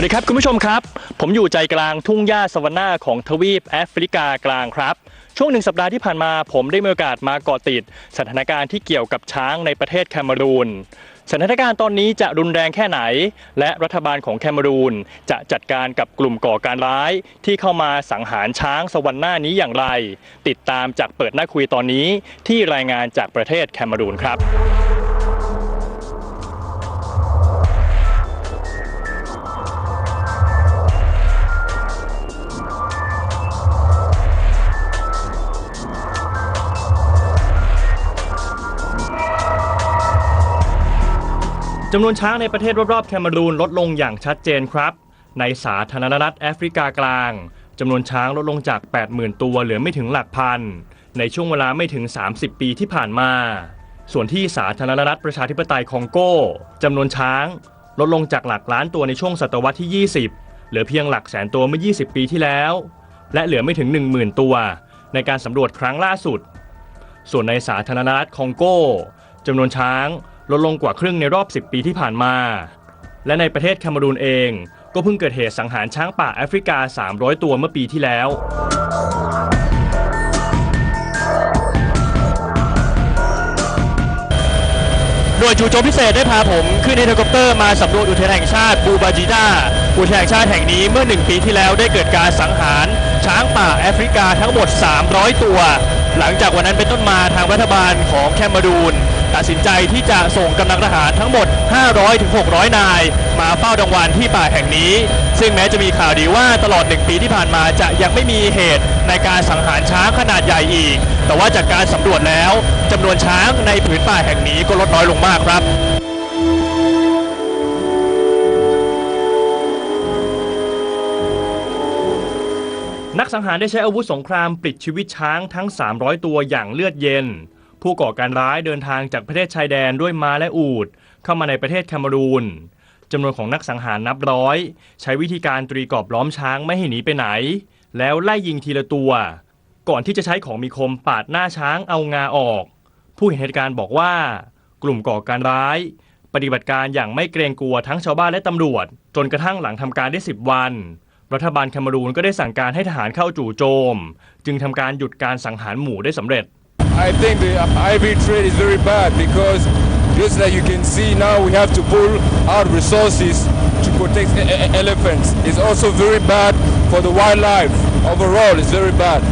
วัสดีครับคุณผู้ชมครับ ผมอยู่ใจกลางทุ่งหญ้าสวรรณาของทวีปแอฟริกากลางครับ ช่วงหนึ่งสัปดาห์ที่ผ่านมาผมได้มีโอกาสมาเกาะติด สถานการณ์ที่เกี่ยวกับช้างในประเทศแคนารูนสถานการณ์ตอนนี้จะรุนแรงแค่ไหน และรัฐบาลของแคนารูน จะจัดการกับกลุ่มก่อการร้าย ที่เข้ามาสังหารช้างสวรรณานี้อย่างไร ติดตามจากเปิดหน้าคุยตอนนี้ที่รายงานจากประเทศแคนารูนครับ จำนวนช้างในประเทศรอบๆแคนารูนลดลงอย่างชัดเจนครับ ในสาธารณรัฐแอฟริกากลางจำนวนช้างลดลงจาก 80,000 ตัวเหลือไม่ถึงหลักพัน ในช่วงเวลาไม่ถึง 30 ปีที่ผ่านมา ส่วนที่สาธารณรัฐประชาธิปไตยคองโกจำนวนช้างลดลงจากหลักล้านตัวในช่วงศตวรรษที่ 20 เหลือเพียงหลักแสนตัวเมื่อ 20 ปีที่แล้ว และเหลือไม่ถึง 10,000 ตัว ในการสำรวจครั้งล่าสุด ส่วนในสาธารณรัฐคองโกจำนวนช้าง ลดลงกว่าครึ่งในรอบ 10 ปีที่ผ่านมา และในประเทศแคนารูนเอง ก็เพิ่งเกิดเหตุสังหารช้างป่าแอฟริกา 300 ตัวเมื่อปีที่แล้วหน่วยจู่โจมพิเศษได้พาผมขึ้นเฮลิคอปเตอร์มาสำรวจอุทยานแห่งชาติบูบาจิดาอุทยานแห่งชาติแห่งนี้เมื่อหนึ่งปีที่แล้วได้เกิดการสังหาร ช้างป่าแอฟริกาทั้งหมด 300 ตัว หลังจากวันนั้นเป็นต้นมาทางรัฐบาลของแคนารูน ตัดสินใจที่จะส่งกำลังทหารทั้งหมด 500-600 นาย มาเฝ้าดังวันที่ป่าแห่งนี้ ซึ่งแม้จะมีข่าวดีว่าตลอดหนึ่งปีที่ผ่านมาจะยังไม่มีเหตุในการสังหารช้างขนาดใหญ่อีก แต่ว่าจากการสำรวจแล้วจำนวนช้างในผืนป่าแห่งนี้ก็ลดน้อยลงมากครับนักสังหารได้ใช้อาวุธสงครามปลิดชีวิตช้างทั้ง 300 ตัวอย่างเลือดเย็น ผู้ก่อการร้ายเดินทางจากประเทศชายแดนด้วยม้าและอูฐเข้ามาในประเทศแคนารูนจำนวนของนักสังหารนับร้อย ใช้วิธีการตรีกรอบล้อมช้างไม่ให้หนีไปไหน แล้วไล่ยิงทีละตัว ก่อนที่จะใช้ของมีคมปาดหน้าช้างเอางาออก ผู้เห็นเหตุการณ์บอกว่า กลุ่มก่อการร้าย ปฏิบัติการอย่างไม่เกรงกลัวทั้งชาวบ้านและตำรวจ จนกระทั่งหลังทำการได้ 10 วัน รัฐบาลแคนารูนก็ได้สั่งการให้ทหารเข้าจู่โจม จึงทำการหยุดการสังหารหมู่ได้สำเร็จ I think the ivory trade is very bad because just like you can see now we have to pull out resources to protect elephants. It's also very bad for the wildlife overall. It's very bad.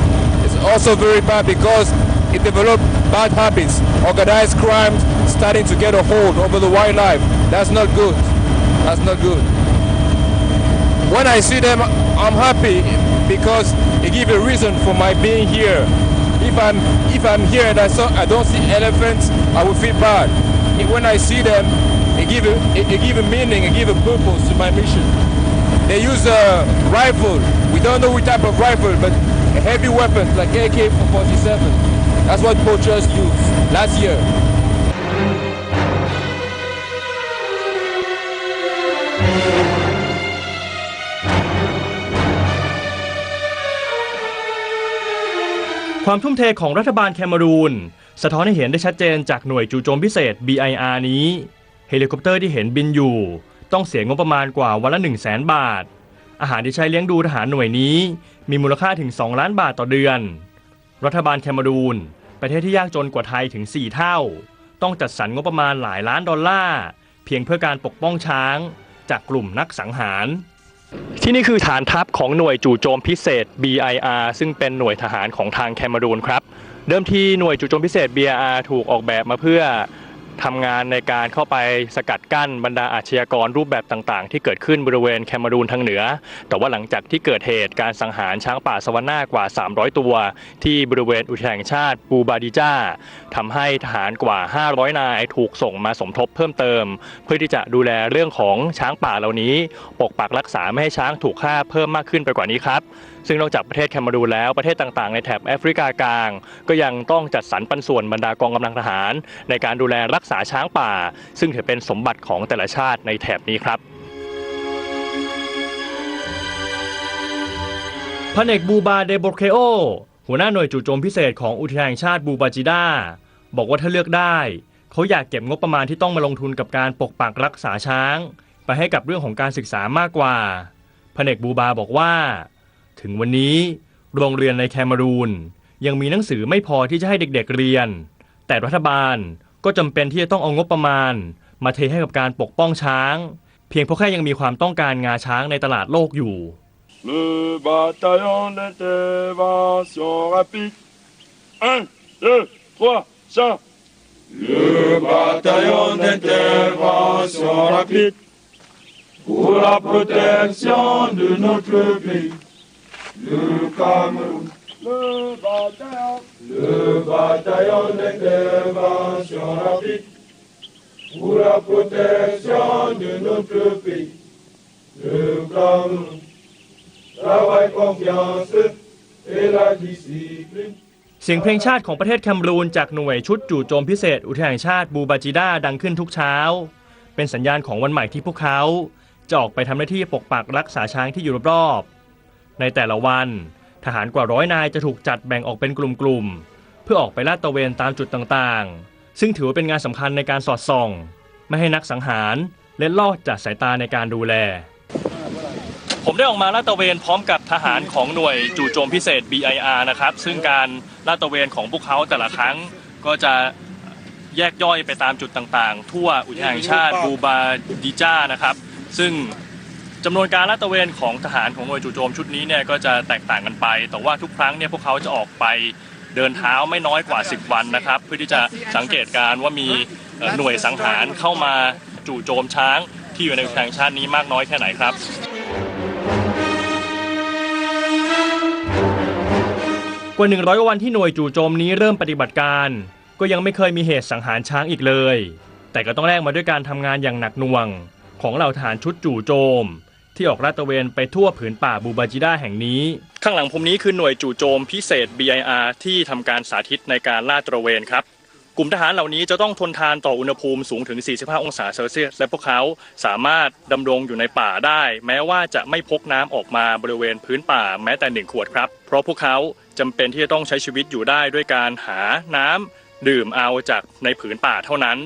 It's also very bad because it developed bad habits. Organized crime starting to get a hold over the wildlife. That's not good. That's not good. When I see them, I'm happy because it gives a reason for my being here. If I'm if I'm here and I saw I don't see elephants, I will feel bad. If- When I see them, it give a, it, it give a meaning, it give a purpose to my mission. They use a rifle. We don't know which type of rifle, but a heavy weapons like AK-47. That's what poachers use last year. ความทุ่มเทของรัฐบาลแคนารูน สะท้อนให้เห็นได้ชัดเจนจากหน่วยจู่โจมพิเศษ BIR นี้ เฮลิคอปเตอร์ที่เห็นบินอยู่ ต้องเสียงบประมาณกว่าวันละ 1 0 0 0 0แสนบาท อาหารที่ใช้เลี้ยงดูทหารหน่วยนี้ มีมูลค่าถึง 2 ล้านบาทต่อเดือน รัฐบาลแคนารูน ประเทศที่ยากจนกว่าไทยถึง 4 เท่า ต้องจัดสรรงบประมาณหลายล้านดอลลาร์เพียงเพื่อการปกป้องช้าง จากกลุ่มนักสังหาร ที่นี่คือฐานทัพของหน่วยจู่โจมพิเศษ BIR ซึ่งเป็นหน่วยทหารของทางแคนารูนครับ เดิมทีหน่วยจู่โจมพิเศษ BIR ถูกออกแบบมาเพื่อ ทำงานในการเข้าไปสกัดกั้นบรรดาอาชญากรรูปแบบต่างๆ ที่เกิดขึ้นบริเวณแคนารูนทางเหนือ แต่ว่าหลังจากที่เกิดเหตุการสังหารช้างป่าสวรรณากว่า 300 ตัว ที่บริเวณอุทยานชาติปูบาดิจ้าทำให้ทหารกว่า 500 นายถูกส่งมาสมทบเพิ่มเติม เพื่อที่จะดูแลเรื่องของช้างป่าเหล่านี้ ปกปักรักษาไม่ให้ช้างถูกฆ่าเพิ่มมากขึ้นไปกว่านี้ครับ ซึ่งนอกจากประเทศแคนารูแล้วประเทศต่างๆ ในแถบแอฟริกากลาง ก็ยังต้องจัดสรรปันส่วนบรรดากองกำลังทหาร ในการดูแลรักษาช้างป่า ซึ่งถือเป็นสมบัติของแต่ละชาติในแถบนี้ครับพันเอกบูบาเดโบเคโอหัวหน้าหน่วยจู่โจมพิเศษของอุทยานแห่งชาติบูบาจิดาบอกว่าถ้าเลือกได้ เขาอยากเก็บงบประมาณที่ต้องมาลงทุนกับการปกปักรักษาช้าง ไปให้กับเรื่องของการศึกษามากกว่าพเนกบูบาบอกว่า ถึงวันนี้โรงเรียนในแคนารูนยังมีหนังสือไม่พอที่จะให้เด็กๆเรียน แต่รัฐบาลก็จำเป็นที่จะต้องเอางบประมาณ มาเทให้กับการปกป้องช้าง เพียงเพราะแค่ยังมีความต้องการงาช้างในตลาดโลกอยู่ Le bataillon d'intervention rapide. 1, 2, 3, chant. Le bataillon d'intervention rapide pour la protection de notre pays, le Cameroun. Le bataillon, le bataillon d'intervention rapide pour la protection de notre pays, le Cameroun travail, confiance et la discipline. เสียงเพลงชาติของประเทศแคมรูนจากหน่วยชุดจู่โจมพิเศษอุทยานแห่งชาติบูบาจิด้าดังขึ้นทุกเช้า เป็นสัญญาณของวันใหม่ที่พวกเขาจะออกไปทำหน้าที่ปกปักรักษาช้างที่อยู่รอบๆ ในแต่ละวัน ทหารกว่าร้อยนายจะถูกจัดแบ่งออกเป็นกลุ่มๆ เพื่อออกไปลาดตระเวนตามจุดต่างๆ ซึ่งถือว่าเป็นงานสำคัญในการสอดส่อง ไม่ให้นักสังหารเล็ดลอดจากสายตาในการดูแล ผมได้ออกมาลาดตระเวนพร้อมกับทหารของหน่วยจู่โจมพิเศษ BIR นะครับ ซึ่งการลาดตระเวนของพวกเขาแต่ละครั้งก็จะแยกย่อยไปตามจุดต่างๆ ทั่วอุทยานแห่งชาติบูบาดิจ้านะครับ ซึ่ง จำนวนการลาดตระเวนของทหารของหน่วยจู่โจมชุดนี้เนี่ยก็จะแตกต่างกันไป แต่ว่าทุกครั้งเนี่ยพวกเขาจะออกไปเดินเท้าไม่น้อยกว่า 10 วันนะครับ เพื่อที่จะสังเกตการ์ว่ามีหน่วยสังหารเข้ามาจู่โจมช้างที่อยู่ในอุทยานแห่งชาตินี้มากน้อยแค่ไหนครับกว่า 100 วันที่หน่วยจู่โจมนี้เริ่มปฏิบัติการ ก็ยังไม่เคยมีเหตุสังหารช้างอีกเลย แต่ก็ต้องแลกมาด้วยการทำงานอย่างหนักหน่วง ของเหล่าทหารชุดจู่โจม ที่ออกลาดตระเวนไปทั่วผืนป่าบูบาจิด้าแห่งนี้ ข้างหลังผมนี้คือหน่วยจู่โจมพิเศษ BIR ที่ทำการสาธิตในการลาดตระเวนครับกลุ่มทหารเหล่านี้จะต้องทนทานต่ออุณหภูมิสูงถึง 45 องศาเซลเซียส และพวกเขาสามารถดำรงอยู่ในป่าได้ แม้ว่าจะไม่พกน้ำออกมาบริเวณพื้นป่าแม้แต่หนึ่งขวดครับ เพราะพวกเขาจำเป็นที่จะต้องใช้ชีวิตอยู่ได้ด้วยการหาน้ำดื่มเอาจากในผืนป่าเท่านั้น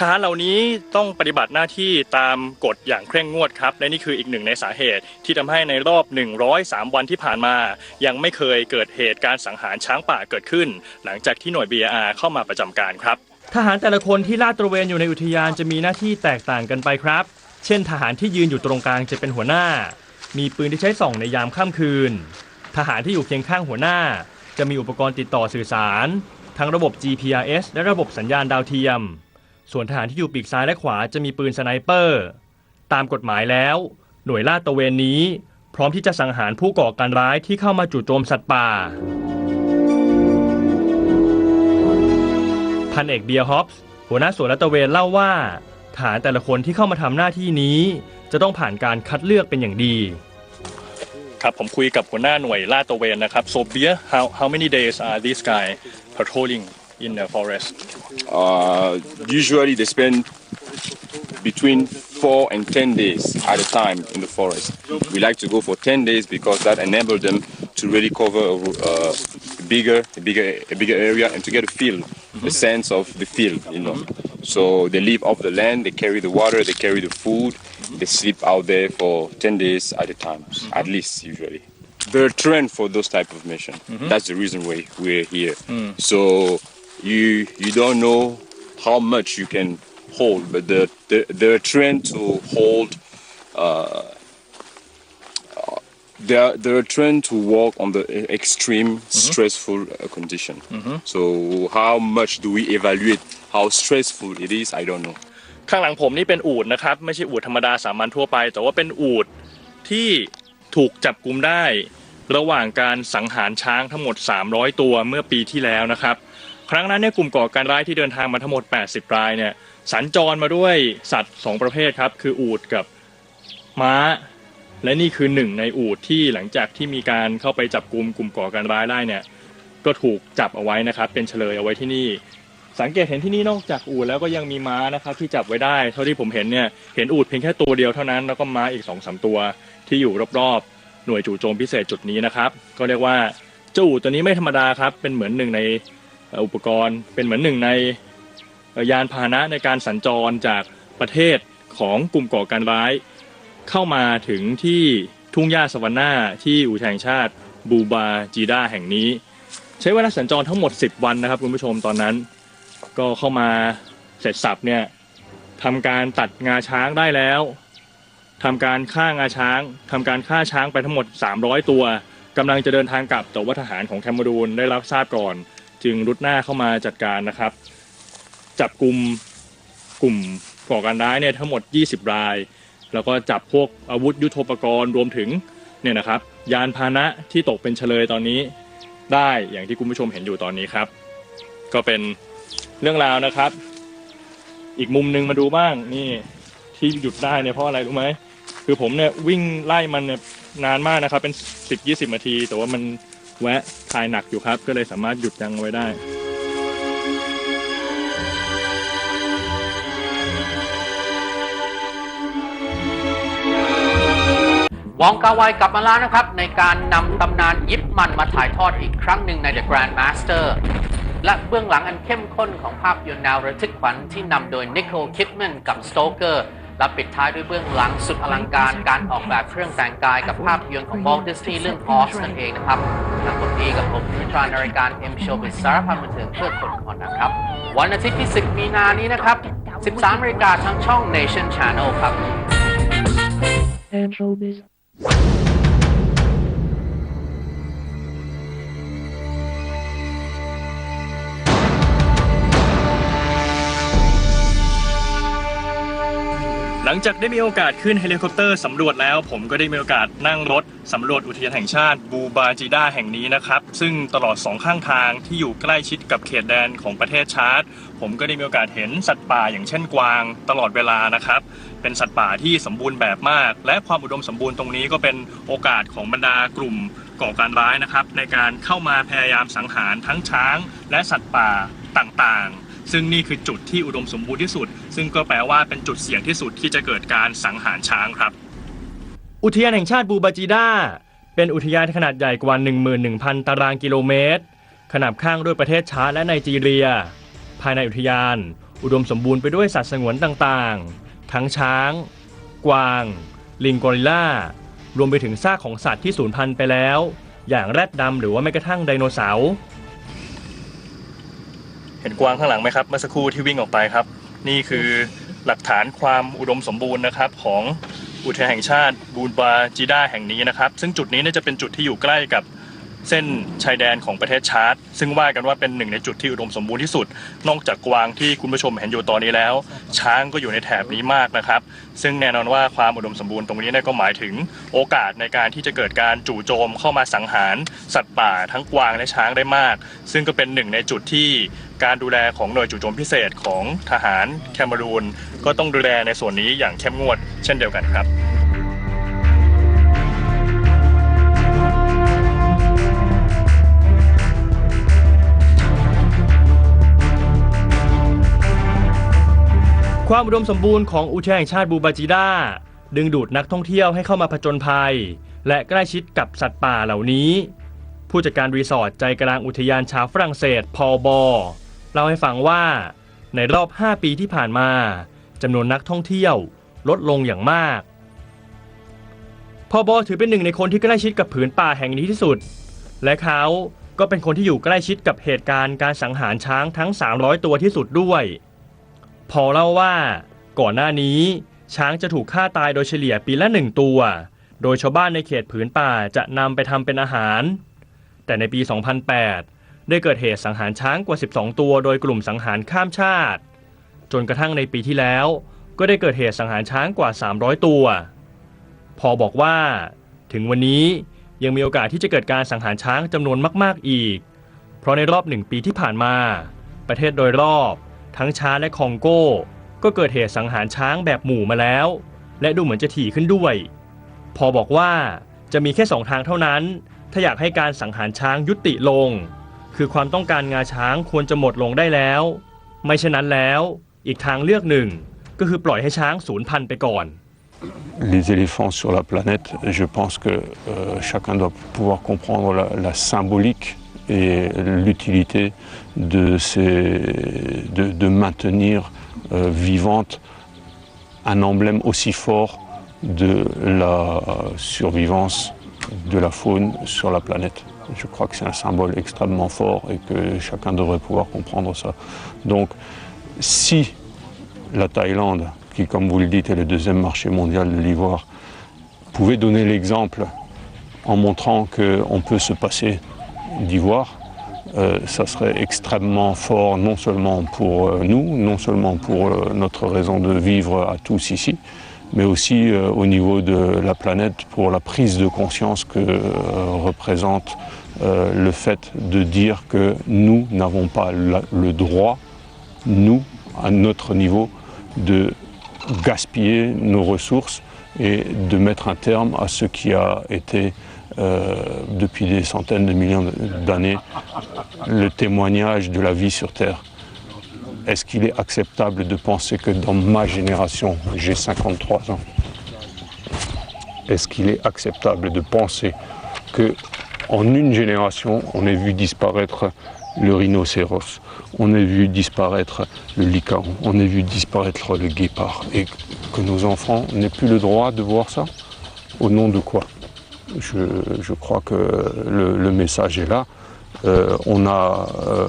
ทหารเหล่านี้ต้องปฏิบัติหน้าที่ตามกฎอย่างเคร่งงวดครับ และนี่คืออีกหนึ่งในสาเหตุ ที่ทำให้ในรอบ 103 วันที่ผ่านมา ยังไม่เคยเกิดเหตุการณ์สังหารช้างป่าเกิดขึ้น หลังจากที่หน่วย BR เข้ามาประจำการครับ ทหารแต่ละคนที่ลาดตระเวนอยู่ในอุทยานจะมีหน้าที่แตกต่างกันไปครับ เช่น ทหารที่ยืนอยู่ตรงกลางจะเป็นหัวหน้า มีปืนที่ใช้ส่องในยามค่ำคืน ทหารที่อยู่เคียงข้างหัวหน้า จะมีอุปกรณ์ติดต่อสื่อสาร ทั้งระบบ GPRS และระบบสัญญาณดาวเทียม ส่วนทหารที่อยู่ปีกซ้ายและขวาจะมีปืนสไนเปอร์ ตามกฎหมายแล้ว หน่วยลาดตระเวนนี้ พร้อมที่จะสังหารผู้ก่อการร้ายที่เข้ามาจู่โจมสัตว์ป่า พันเอกเบียร์ฮอปส์หัวหน้าส่วนลาดตระเวนเล่าว่าทหารแต่ละคนที่เข้ามาทำหน้าที่นี้ จะต้องผ่านการคัดเลือกเป็นอย่างดีครับผมคุยกับหัวหน้าหน่วยลาดตระเวนนะครับ so Beer how how many days are these guy patrolling in the forest Uh, usually they spend between four and ten days at a time in the forest. We like to go for ten days because that enables them to really cover a, uh, a bigger, a bigger, a bigger area and to get a feel, a sense of the field. You know, so they live off the land, they carry the water, they carry the food, they sleep out there for ten days at a time, at least usually. They're trained for those type of mission. That's the reason why we're here. So you you don't know how much you can hold, but they're, they're, they're trained to hold. Uh, uh, they're they're trained to work on the e- extreme stressful uh, condition. So how much do we evaluate how stressful it is? I don't know. ข้างหลังผมนี่เป็นอูดนะครับ ไม่ใช่อูดธรรมดาสามัญทั่วไป แต่ว่าเป็นอูดที่ถูกจับกุมได้ ระหว่างการสังหารช้างทั้งหมด 300 ตัวเมื่อปีที่แล้วนะครับ ครั้งนั้นเนี่ยกลุ่มก่อการร้ายที่เดินทางมาทั้งหมด 80 รายเนี่ยสัญจรมาด้วยสัตว์ 2 ประเภทครับ คืออูดกับม้า และนี่คือหนึ่งในอูดที่หลังจากที่มีการเข้าไปจับกลุ่มกลุ่มก่อการร้ายได้เนี่ยก็ถูกจับเอาไว้นะครับ เป็นเฉลยเอาไว้ที่นี่ สังเกตเห็นที่นี่นอกจากอูดแล้วก็ยังมีม้านะครับที่จับไว้ได้ เท่าที่ผมเห็นเนี่ยเห็นอูดเพียงแค่ตัวเดียวเท่านั้นแล้วก็ม้าอีก2อสตัวที่อยู่รอบๆหน่วยจู่โจมพิเศษจุดนี้นะครับ ก็เรียกว่าเจ้าอูดตัวนี้ไม่ธรรมดาครับเป็นเหมือนหนึ่งใน อุปกรณ์เป็นเหมือนหนึ่งในยานพาหนะในการสัญจรจากประเทศของกลุ่มก่อการร้าย เข้ามาถึงที่ทุ่งหญ้าสวรรค์นาที่อุทยานชาติบูบาจีดาแห่งนี้ ใช้เวลาสัญจรทั้งหมด 10 วันนะครับคุณผู้ชมตอนนั้น ก็เข้ามาเสร็จสับเนี่ยทำการตัดงาช้างได้แล้วทำการฆ่างาช้างทำการฆ่าช้างไปทั้งหมด 300 ตัวกำลังจะเดินทางกลับแต่ว่าทหารของแคมเมรูนได้รับทราบก่อน จึงรุดหน้าเข้ามาจัดการนะครับ จับกลุ่มกลุ่มก่อการร้ายเนี่ยทั้งหมด 20 ราย แล้วก็จับพวกอาวุธยุโทโธปกรณ์รวมถึงเนี่ยนะครับ ยานพาหนะที่ตกเป็นเฉลยตอนนี้ได้อย่างที่คุณผู้ชมเห็นอยู่ตอนนี้ครับ ก็เป็นเรื่องราวนะครับ อีกมุมหนึ่งมาดูบ้างนี่ที่หยุดได้เนี่ยเพราะอะไรรู้ไหมคือผมเนี่ยวิ่งไล่มันเนี่ยนานมากนะครับ เป็น 10-20นาที แต่ว่ามัน แวะทายหนักอยู่ครับ ก็เลยสามารถหยุดยั้งไว้ได้วองกาไวกลับมาแล้วนะครับ ในการนำตำนานยิปมันมาถ่ายทอดอีกครั้งหนึ่งใน The Grand Master และเบื้องหลังอันเข้มข้นของภาพยนตร์แนวระทึกขวัญที่นำโดยนิโคลคิดแมนกับสโตเกอร์ และปิดท้ายด้วยเบื้องหลังสุดอลังการการออกแบบเครื่องแต่งกายกับภาพยนตร์ของบอลดิสนีย์เรื่องออสนั่นเองนะครับทั้งหมดนี้กับผมพิธราในรายการ M Show บิสารพันบันเทิงเพื่อคนคนนะครับ วันอาทิตย์ที่ 10 มีนานี้นะครับ 13นาฬิกาทางช่อง Nation Channel ครับ and showbiz. หลังจากได้มีโอกาสขึ้นเฮลิคอปเตอร์สำรวจแล้ว ผมก็ได้มีโอกาสนั่งรถสำรวจอุทยานแห่งชาติบูบาจิดาแห่งนี้นะครับ ซึ่งตลอดสองข้างทางที่อยู่ใกล้ชิดกับเขตแดนของประเทศชาร์ตผมก็ได้มีโอกาสเห็นสัตว์ป่าอย่างเช่นกวางตลอดเวลานะครับ เป็นสัตว์ป่าที่สมบูรณ์แบบมาก และความอุดมสมบูรณ์ตรงนี้ก็เป็นโอกาสของบรรดากลุ่มก่อการร้ายนะครับ ในการเข้ามาพยายามสังหารทั้งช้าง และสัตว์ป่าต่างๆ ซึ่งนี่คือจุดที่อุดมสมบูรณ์ที่สุด ซึ่งก็แปลว่าเป็นจุดเสี่ยงที่สุดที่จะเกิดการสังหารช้างครับ อุทยานแห่งชาติบูบาจีดาเป็นอุทยานขนาดใหญ่กว่า 11,000 ตารางกิโลเมตร ขนาบข้างด้วยประเทศชาและไนจีเรีย ภายในอุทยาน อุดมสมบูรณ์ไปด้วยสัตว์สงวนต่างๆ ทั้งช้าง กวาง ลิงกอริลลารวมไปถึงซากของสัตว์ที่สูญพันธุ์ไปแล้ว อย่างแรดดำหรือว่าแม้กระทั่งไดโนเสาร์ ห็นกวางข้างหลังไหมครับเมื่อสักครู่ที่วิ่งออกไปครับ นี่คือหลักฐานความอุดมสมบูรณ์นะครับของอุทยานแห่งชาติบูนบาจีด้าแห่งนี้นะครับ ซึ่งจุดนี้เนี่ยจะเป็นจุดที่อยู่ใกล้กับเส้นชายแดนของประเทศชาร์ตซึ่งว่ากันว่าเป็นหนึ่งในจุดที่อุดมสมบูรณ์ที่สุด นอกจากกวางที่คุณผู้ชมเห็นอยู่ตอนนี้แล้ว ช้างก็อยู่ในแถบนี้มากนะครับ ซึ่งแน่นอนว่าความอุดมสมบูรณ์ตรงนี้เนี่ยก็หมายถึงโอกาสในการที่จะเกิดการจู่โจมเข้ามาสังหาร สัตว์ป่าทั้งกวางและช้างได้มาก ซึ่งก็เป็นหนึ่งในจุดที่ การดูแลของหน่วยจู่โจมพิเศษของทหารแคเมรูนก็ต้องดูแลในส่วนนี้อย่างเข้มงวด เช่นเดียวกันครับความอุดมสมบูรณ์ของอุทยานแห่งชาติบูบาจิดาดึงดูดนักท่องเที่ยวให้เข้ามาผจญภัย และใกล้ชิดกับสัตว์ป่าเหล่านี้ ผู้จัดการรีสอร์ทใจกลางอุทยานชาวฝรั่งเศสพอลบอ เล่าให้ฟังว่า ในรอบ 5 ปีที่ผ่านมาจำนวนนักท่องเที่ยวลดลงอย่างมากพอบอถือเป็นหนึ่งในคนที่ใกล้ชิดกับผืนป่าแห่งนี้ที่สุด และเขาก็เป็นคนที่อยู่ใกล้ชิดกับเหตุการณ์การสังหารช้างทั้ง 300 ตัวที่สุดด้วย พอเล่าว่า ก่อนหน้านี้ช้างจะถูกฆ่าตายโดยเฉลี่ยปีละหนึ่งตัว โดยชาวบ้านในเขตผืนป่าจะนำไปทำเป็นอาหาร แต่ในปี 2008 ได้เกิดเหตุสังหารช้างกว่า 12 ตัว โดยกลุ่มสังหารข้ามชาติ จนกระทั่งในปีที่แล้ว ก็ได้เกิดเหตุสังหารช้างกว่า 300 ตัว พอบอกว่า ถึงวันนี้ยังมีโอกาสที่จะเกิดการสังหารช้างจำนวนมาก ๆ อีก เพราะในรอบหนึ่งปีที่ผ่านมา ประเทศโดยรอบทั้งชาร์และคองโก้ก็เกิดเหตุสังหารช้างแบบหมู่มาแล้ว และดูเหมือนจะถี่ขึ้นด้วย พอบอกว่าจะมีแค่สองทางเท่านั้น ถ้าอยากให้การสังหารช้างยุติลง คือความต้องการงาช้างควรจะหมดลงได้แล้ว ไม่เช่นนั้นแล้ว อีกทางเลือกหนึ่ง ก็คือปล่อยให้ช้างสูญพันธุ์ไปก่อน les éléphants sur la planète, je pense que euh, chacun doit pouvoir comprendre la, la symbolique et l'utilité de, ces- de, de maintenir euh, vivante un emblème aussi fort de la survivance de la faune sur la planète. Je crois que c'est un symbole extrêmement fort et que chacun devrait pouvoir comprendre ça. Donc, si la Thaïlande, qui comme vous le dites est le deuxième marché mondial de l'ivoire, pouvait donner l'exemple en montrant qu'on peut se passer d'ivoire, euh, ça serait extrêmement fort non seulement pour euh, nous, non seulement pour euh, notre raison de vivre à tous ici, mais aussi euh, au niveau de la planète pour la prise de conscience que euh, représente euh, le fait de dire que nous n'avons pas le droit, nous, à notre niveau, de gaspiller nos ressources et de mettre un terme à ce qui a été depuis des centaines de millions d'années le témoignage de la vie sur Terre. Est-ce qu'il est acceptable de penser que dans ma génération, j'ai 53 ans, est-ce qu'il est acceptable de penser que en une génération, on ait vu disparaître le rhinocéros, on a vu disparaître le lican, on a vu disparaître le guépard, et que nos enfants n'aient plus le droit de voir ça? Au nom de quoi? Je, crois que le message est là. Euh, on a euh,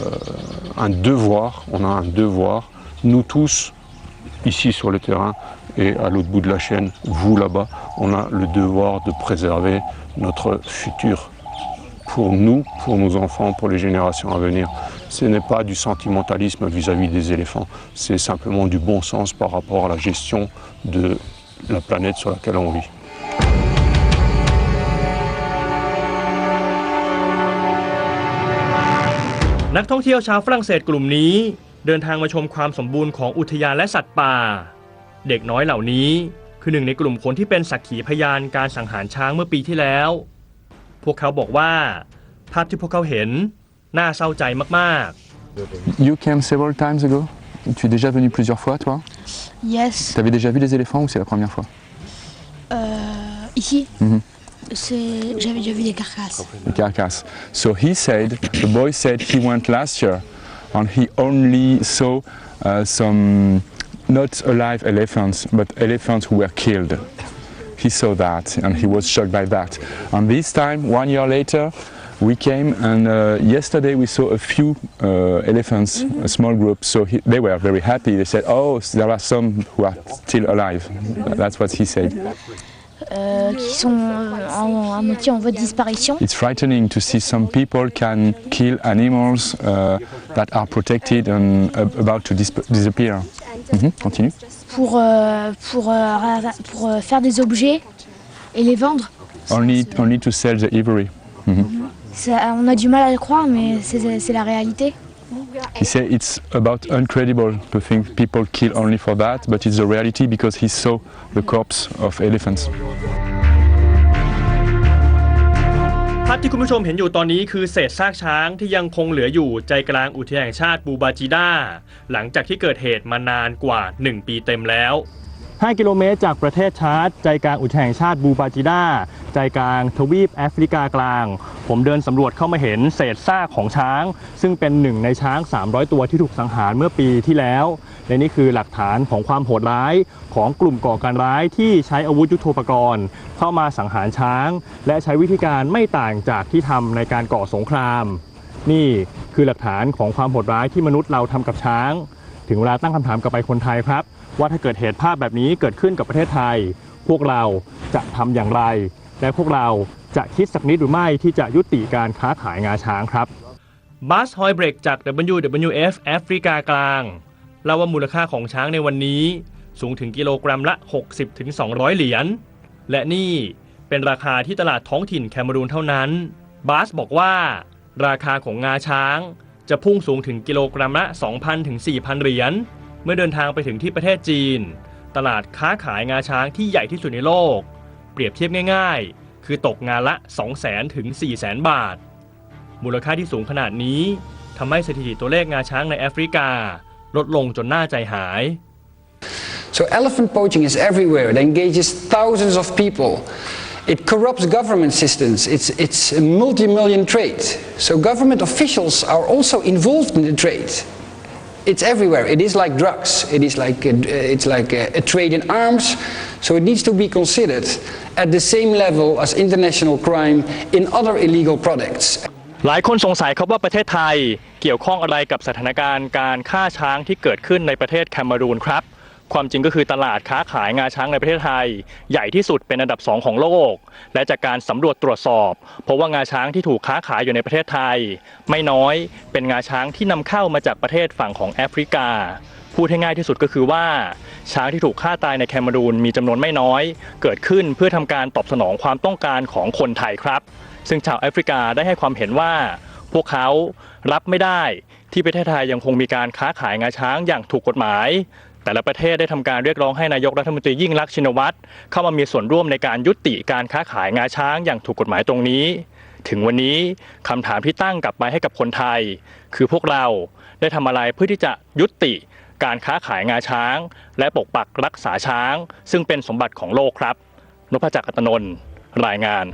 un devoir, on a un devoir, nous tous, ici sur le terrain et à l'autre bout de la chaîne, vous là-bas, on a le devoir de préserver notre futur pour nous, pour nos enfants, pour les générations à venir. Ce n'est pas du sentimentalisme vis-à-vis des éléphants, c'est simplement du bon sens par rapport à la gestion de la planète sur laquelle on vit. นักท่องเที่ยวชาวฝรั่งเศสกลุ่มนี้ เดินทางมาชมความสมบูรณ์ของอุทยานและสัตว์ป่า เด็กน้อยเหล่านี้คือหนึ่งในกลุ่มคนที่เป็นสักขีพยานการสังหารช้างเมื่อปีที่แล้ว พวกเขาบอกว่า ภาพที่พวกเขาเห็นน่าเศร้าใจมาก You came several times ago Tu es déjà venu plusieurs fois, toi Yes. T'avais déjà vu des éléphants ou c'est la première fois Euh, ici, Mhm. c'est, j'avais déjà vu des carcasses. The carcass. So he said, the boy said he went last year and he only saw uh, some not alive elephants, but elephants who were killed. He saw that and he was shocked by that. And this time, one year later, we came and uh, yesterday we saw a few uh, elephants, a small group. So he, they were very happy. They said, "Oh, there are some who are still alive." That's what he said. Euh, qui sont euh, en, à moitié en voie de disparition. It's frightening to see some people can kill animals uh, that are protected and about to dis- disappear. Mhm, continue. pour, euh, pour, euh, pour euh, faire des objets et les vendre. Only, only to sell the ivory. Ça- on a du mal à le croire, mais c'est la réalité. He said it's about incredible to think people kill only for that, but it's the reality because he saw the corpse of elephants. ๆภาพที่คุณผู้ชมเห็นอยู่ตอนนี้คือเศษซากช้างที่ยังคงเหลืออยู่ใจกลางอุทยานแห่งชาติบูบาจิด้าหลังจากที่เกิดเหตุมานานกว่า 1 ปีเต็มแล้ว 5 กิโลเมตรจากประเทศชาร์ตใจกลางอุทยานแห่งชาติบูบาจิด้าใจกลางทวีปแอฟริกากลาง ผมเดินสำรวจเข้ามาเห็นเศษซากของช้าง ซึ่งเป็นหนึ่งในช้าง 300 ตัวที่ถูกสังหารเมื่อปีที่แล้วและนี่คือหลักฐานของความโหดร้ายของกลุ่มก่อการร้ายที่ใช้อาวุธยุโทโธปกรณ์ เข้ามาสังหารช้าง และใช้วิธีการไม่ต่างจากที่ทำในการก่อสงคราม นี่คือหลักฐานของความโหดร้ายที่มนุษย์เราทำกับช้าง ถึงเวลาตั้งคำถามกลับไปคนไทยครับ ว่าถ้าเกิดเหตุภาพแบบนี้เกิดขึ้นกับประเทศไทย พวกเราจะทำอย่างไร และพวกเรา จะคิดสักนิดหรือไม่ที่จะยุติการค้าขายงาช้างครับบัสฮอยเบรกจาก WWF แอฟริกากลางเล่าว่ามูลค่าของช้างในวันนี้ สูงถึงกิโลกรัมละ 60-200 เหรียญ และนี่เป็นราคาที่ตลาดท้องถิ่นแคเมรูนเท่านั้นบาสบอกว่า ราคาของงาช้างจะพุ่งสูงถึงกิโลกรัมละ 2,000ถึง4,000 เหรียญ เมื่อเดินทางไปถึงที่ประเทศจีน ตลาดค้าขายงาช้างที่ใหญ่ที่สุดในโลก เปรียบเทียบง่ายๆ คือตกงานละ 200,000ถึง400,000 บาท มูลค่าที่สูงขนาดนี้ทำให้สถิติตัวเลขงาช้างในแอฟริกา ลดลงจนน่าใจหาย So elephant poaching is everywhere. It engages thousands of people. It corrupts government systems. It's, it's a multi-million trade. So government officials are also involved in the trade. It's everywhere. It is like drugs. It is like a, it's like a, a trade in arms. So it needs to be considered at the same level as international crime in other illegal products. หลายคนสงสัยครับว่าประเทศไทยเกี่ยวข้องอะไรกับสถานการณ์การฆ่าช้างที่เกิดขึ้นในประเทศแคนารูนครับ ความจริงก็คือตลาดค้าขายงาช้างในประเทศไทย ใหญ่ที่สุดเป็นอันดับสองของโลก และจากการสำรวจตรวจสอบพราะว่างาช้างที่ถูกค้าขายอยู่ในประเทศไทย ไม่น้อยเป็นงาช้างที่นำเข้ามาจากประเทศฝั่งของแอฟริกา พูดให้ง่ายที่สุดก็คือว่า ช้างที่ถูกฆ่าตายในแคนารูนมีจำนวนไม่น้อย เกิดขึ้นเพื่อทำการตอบสนองความต้องการของคนไทยครับ ซึ่งชาวแอฟริกาได้ให้ความเห็นว่า พวกเขารับไม่ได้ที่ประเทศไทยยังคงมีการค้าขายงาช้างอย่างถูกกฎหมาย แต่ละประเทศได้ทำการเรียกร้องให้นายกรัฐมนตรียิ่งลักษณ์ชินวัตรเข้ามามีส่วนร่วมในการยุติการค้าขายงาช้างอย่างถูกกฎหมายตรงนี้ ถึงวันนี้คำถามที่ตั้งกลับไปให้กับคนไทย คือพวกเราได้ทำอะไรเพื่อที่จะยุติการค้าขายงาช้าง และปกปักรักษาช้าง ซึ่งเป็นสมบัติของโลกครับนพจักรอัตนนท์รายงาน